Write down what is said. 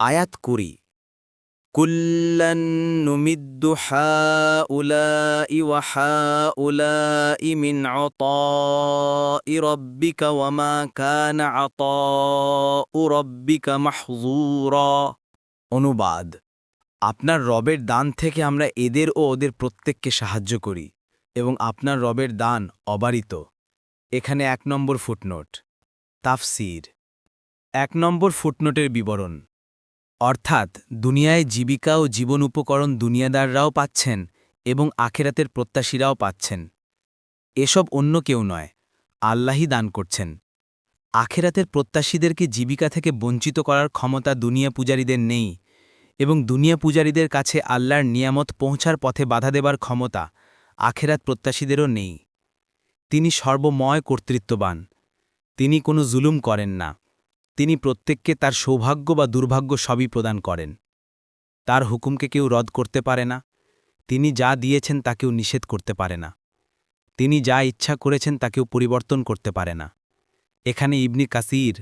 আয়াত কুড়ি কুল্লান অনুবাদ, আপনার রবের দান থেকে আমরা এদের ও ওদের প্রত্যেককে সাহায্য করি এবং আপনার রবের দান অবারিত। এখানে এক নম্বর ফুটনোট, তাফসির। এক নম্বর ফুটনোটের বিবরণ অর্থাৎ দুনিয়ায় জীবিকা ও জীবন উপকরণ দুনিয়াদাররাও পাচ্ছেন এবং আখেরাতের প্রত্যাশীরাও পাচ্ছেন। এসব অন্য কেউ নয়, আল্লাহই দান করছেন। আখেরাতের প্রত্যাশীদেরকে জীবিকা থেকে বঞ্চিত করার ক্ষমতা দুনিয়া পূজারীদের নেই এবং দুনিয়া পূজারীদের কাছে আল্লাহর নিয়ামত পৌঁছার পথে বাধা দেবার ক্ষমতা আখেরাত প্রত্যাশীদেরও নেই। তিনি সর্বময় কর্তৃত্ববান। তিনি কোনো জুলুম করেন না। তিনি প্রত্যেককে তার সৌভাগ্য বা দুর্ভাগ্য সবই প্রদান করেন। তার হুকুমকে কেউ রদ করতে পারে না, তিনি যা দিয়েছেন তা কেউ নিষেধ করতে পারে না, তিনি যা ইচ্ছা করেছেন তা কেউ পরিবর্তন করতে পারে না। এখানে ইবনি কাসির